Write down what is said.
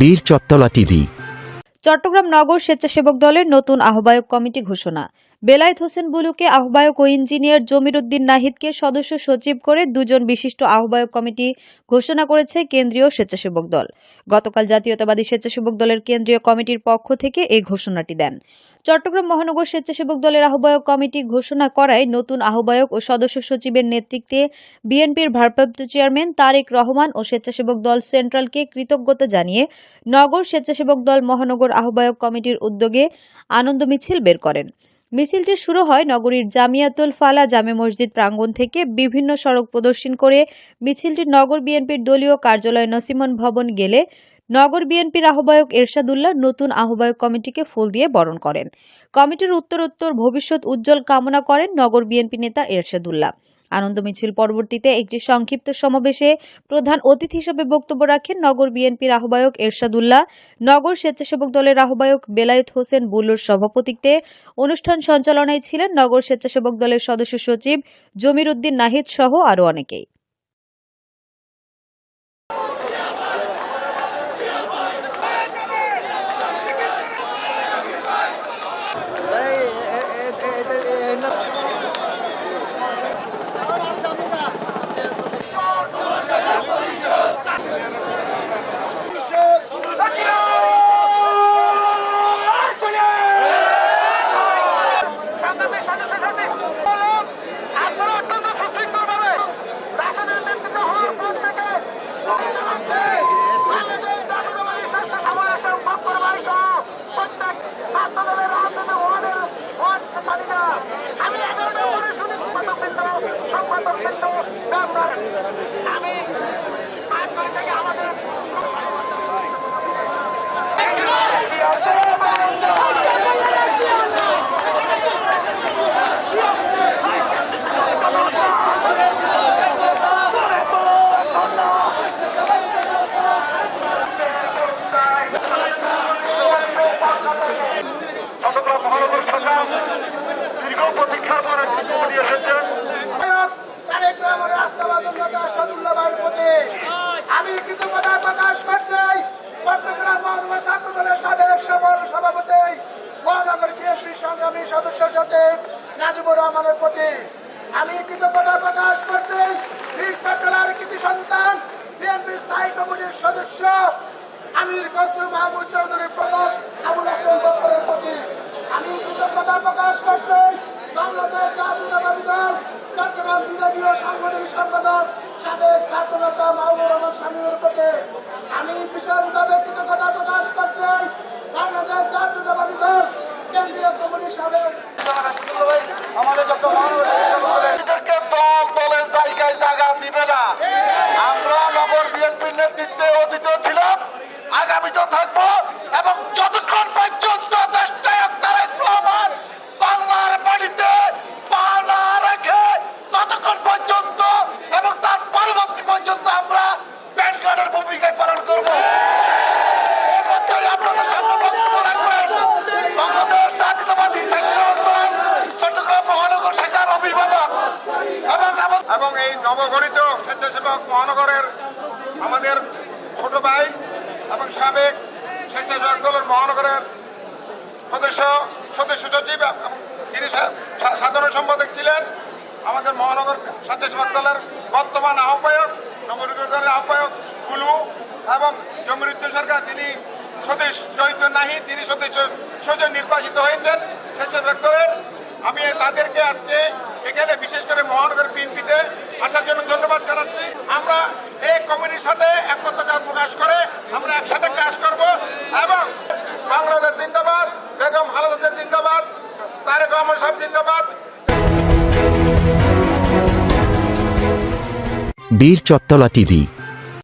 বীর চত্তলা টিভি। চট্টগ্রাম নগর স্বেচ্ছাসেবক দলের নতুন আহ্বায়ক কমিটি ঘোষণা। বেলায়েত হোসেন বুলুকে আহ্বায়ক ও ইঞ্জিনিয়ার জমির উদ্দিন নাহিদকে সদস্য সচিব করে দুজন বিশিষ্ট আহ্বায়ক কমিটি ঘোষণা করেছে কেন্দ্রীয় স্বেচ্ছাসেবক দল। গতকাল জাতীয়তাবাদী স্বেচ্ছাসেবক দলের কেন্দ্রীয় কমিটির পক্ষ থেকে এই ঘোষণাটি দেন। চট্টগ্রাম মহানগর স্বেচ্ছাসেবক দলের আহ্বায়ক কমিটি ঘোষণা করায় নতুন আহ্বায়ক ও সদস্য সচিবের নেতৃত্বে বিএনপির ভারপ্রাপ্ত চেয়ারম্যান তারেক রহমান ও স্বেচ্ছাসেবক দল সেন্ট্রালকে কৃতজ্ঞতা জানিয়ে নগর স্বেচ্ছাসেবক দল মহানগর আহ্বায়ক কমিটির উদ্যোগে আনন্দ মিছিল বের করেন। মিছিলটি শুরু হয় নগরীর জামিয়াতুল ফালা জামে মসজিদ প্রাঙ্গণ থেকে বিভিন্ন সড়ক প্রদর্শন করে মিছিলটি নগর বিএনপির দলীয় কার্যালয় নসিমন ভবন গেলে নগর বিএনপির আহ্বায়ক এরশাদুল্লাহ নতুন আহ্বায়ক কমিটিকে ফুল দিয়ে বরণ করেন। কমিটির উত্তরোত্তর ভবিষ্যৎ উজ্জ্বল কামনা করেন নগর বিএনপি নেতা এরশাদুল্লাহ। আনন্দ মিছিল পরবর্তীতে একটি সংক্ষিপ্ত সমাবেশে প্রধান অতিথি হিসেবে বক্তব্য রাখেন নগর বিএনপির আহ্বায়ক এরশাদুল্লাহ। নগর স্বেচ্ছাসেবক দলের আহ্বায়ক বেলায়েত হোসেন বুল্লুর সভাপতিত্বে অনুষ্ঠান সঞ্চালনায় ছিলেন নগর স্বেচ্ছাসেবক দলের সদস্য সচিব জমির উদ্দিন নাহিদ সহ আরও অনেকেই সংগ্রামের সাথে সাথে বলুন আপনারা অত্যন্ত সুশৃঙ্খলভাবে রাশনের নেতৃত্ব হওয়ার পর থেকে বাংলাদেশ জাতীয়তাবাদী শস্য সমাবেশে বক্তব্য সহ প্রত্যেক ছাত্র দলের রাজনীতি ওয়ার্ডের ওয়ার্ড তালিকা আমি এগারোটা পরে শুনেছি সম্পাদকবৃন্দ সম্পাদকবৃন্দ মেম্বার আমি করে থেকে আমাদের চট্টগ্রাম মহানগর সরকার দীর্ঘ প্রতীক্ষার পর এসেছেন তারেক রহমান রাস্তাবাদন নেতা সদুল্লাহ ভাইয়ের প্রতি আমি কৃতজ্ঞতা প্রকাশ করছি চট্টগ্রাম মহানগর ছাত্র দলের সাবেক সফল সভাপতি, মহানগর বিএসপি সংগ্রামী সদস্য সচিব নাজিবুর রহমানের প্রতি। আমি কৃতজ্ঞতা প্রকাশ করছি বীর চট্টলার কৃতি সন্তান বিএনপি স্থায়ী কমিটির সদস্য আমির কসরু মাহমুদ চৌধুরীর প্রধান আবুল হাসেম বকরের প্রতি আমি কৃতজ্ঞতা প্রকাশ করছি বাংলাদেশ জাতীয়তাবাদী দল চট্টগ্রাম বিভাগীয় সাংগঠনিক সম্পাদক, সাবেক ছাত্রনেতা মাহবুব রহমান স্বামীর প্রতি আমি বিশেষভাবে কৃতজ্ঞতা প্রকাশ করছি বাংলাদেশ জাতীয়তাবাদী দল, কেন্দ্রীয় কমিটির সাবেক জায়গায় জায়গা দিবে না। আমরা নগর বিএনপির নেতৃত্বে অতীত নবগঠিত স্বেচ্ছাসেবক মহানগরের আমাদের ছোট ভাই এবং সাবেক স্বেচ্ছাসেবক দলের মহানগরের সদস্য সদস্য সচিব এবং যিনি সাধারণ সম্পাদক ছিলেন, আমাদের মহানগর স্বেচ্ছাসেবক দলের বর্তমান আহ্বায়ক দলের আহ্বায়ক কুলু এবং জমিরুদ্দ সরকার, যিনি সদস্য জয়িত নাহি তিনি সদস্য সদস্য নির্বাচিত হয়েছেন স্বেচ্ছাসেবক দলের। আমি তাদেরকে আজকে এখানে বিশেষ করে মহানগর বিএনপিতে আসার জন্য ধন্যবাদ জানাচ্ছি। আমরা এই কমিটির সাথে একতা প্রকাশ করে আমরা একসাথে কাজ করব এবং বাংলাদেশ জিন্দাবাদ, বেগম খালেদা জিন্দাবাদ, তারেক রহমান সাহেব জিন্দাবাদ। বীর চত্তলা টিভি